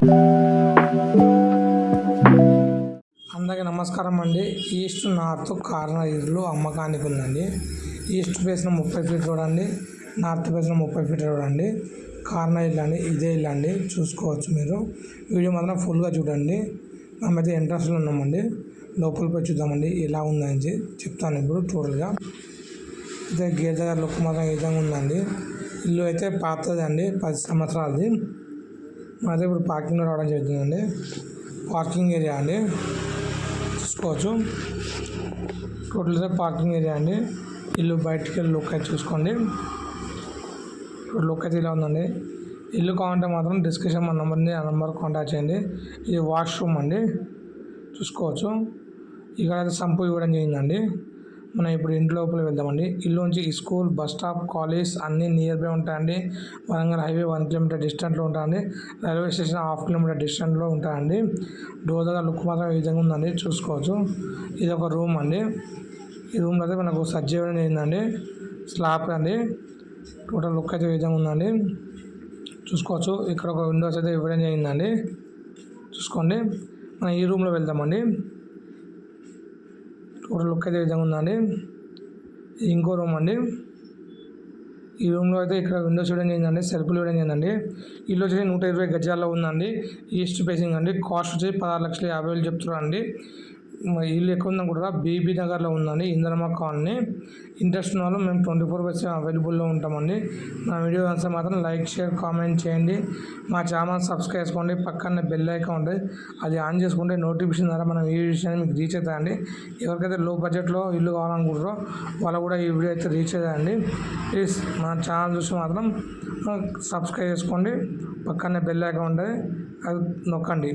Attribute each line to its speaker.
Speaker 1: అందరికీ నమస్కారం అండి. ఈస్ట్ నార్త్ కార్నర్ ఇల్లు అమ్మకానికి ఉందండి. ఈస్ట్ ఫేస్న ముప్పై ఫీట్ రోడ్ అండి. నార్త్ ఫేస్న ముప్పై ఫీట్ రోడ్ అండి. కార్నర్ ఇల్లు అండి. ఇదే ఇల్లు అండి. చూసుకోవచ్చు మీరు. వీడియో మాత్రం ఫుల్గా చూడండి. మనమైతే ఎంట్రన్స్లో ఉన్నామండి. లోపల చూద్దామండి. ఎలా ఉందని చెప్తాను ఇప్పుడు టోటల్గా. అయితే గేట్ దగ్గర లుక్ మాత్రం ఈ విధంగా ఉందండి. ఇల్లు అయితే పాతది అండి. పది సంవత్సరాలది. మాది ఇప్పుడు పార్కింగ్లో రావడం జరుగుతుందండి. పార్కింగ్ ఏరియా అండి. చూసుకోవచ్చు. టోటల్గా పార్కింగ్ ఏరియా అండి. ఇల్లు బయటికి వెళ్ళి లుక్ అయితే చూసుకోండి. ఇప్పుడు లుక్ అయితే ఇలా ఉందండి. ఇల్లు కావాలంటే మాత్రం డిస్క్రిప్షన్ మన నెంబర్ని ఆ నెంబర్ కాంటాక్ట్ చేయండి. ఇది వాష్రూమ్ అండి. చూసుకోవచ్చు. ఇక్కడ అయితే సంపు ఇవ్వడం జరిగిందండి. మనం ఇప్పుడు ఇంటి లోపల వెళ్దామండి. ఇల్లు నుంచి స్కూల్ బస్ స్టాప్ కాలేజ్ అన్నీ నియర్ బై ఉంటాయండి. వరంగల్ హైవే వన్ కిలోమీటర్ డిస్టెంట్లో ఉంటాయండి. రైల్వే స్టేషన్ హాఫ్ కిలోమీటర్ డిస్టెంట్లో ఉంటాయండి. డోర్ దగ్గర లుక్ మాత్రం ఈ విధంగా ఉందండి. చూసుకోవచ్చు. ఇది ఒక రూమ్ అండి. ఈ రూమ్లో అయితే మనకు సజ్జ ఇవ్వడం జరిగిందండి స్లాబ్ అండి. టోటల్ లుక్ అయితే ఈ విధంగా ఉందండి. చూసుకోవచ్చు. ఇక్కడ ఒక విండోస్ అయితే ఇవ్వడం జరిగిందండి చూసుకోండి. మనం ఈ రూమ్లో వెళ్దామండి. టోటల్ లుక్ అయితే విధంగా ఉందండి. ఇంకో రూమ్ అండి. ఈ రూమ్లో అయితే ఇక్కడ విండోస్ చూడండి జరిగిందండి సెల్ఫ్లు చూడండి ఏంటండి ఇల్లు వచ్చి నూట ఇరవై గజాల్లో ఉందండి. ఈస్ట్ ఫేసింగ్ అండి. కాస్ట్ వచ్చి పదహారు లక్షల యాభై వేలు చెప్తున్నారు అండి ఇల్లు ఎక్కువ ఉందని కూడా బీబీ నగర్లో ఉందండి. ఇంద్రమ్మ కాలనీ. ఇంట్రెస్ట్ ఉన్న వాళ్ళు మేము ట్వంటీ ఫోర్ బై సెవెన్ అవైలబుల్లో ఉంటామండి. నా వీడియో నచ్చితే మాత్రం లైక్ షేర్ కామెంట్ చేయండి. మా ఛానల్ సబ్స్క్రైబ్ చేసుకోండి. పక్కన బెల్ ఐకాన్ ఉంటుంది అది ఆన్ చేసుకుంటే నోటిఫికేషన్ ద్వారా మనం ఈ విషయాన్ని మీకు రీచ్ అవుతాయండి. ఎవరికైతే లో బడ్జెట్లో ఇల్లు కావాలనుకుంటారో వాళ్ళు కూడా ఈ వీడియో అయితే రీచ్ అవుతాయండి. ప్లీజ్ మన ఛానల్ చూసి మాత్రం సబ్స్క్రైబ్ చేసుకోండి. పక్కనే బెల్ ఐకాన్ ఉంటుంది అది నొక్కండి.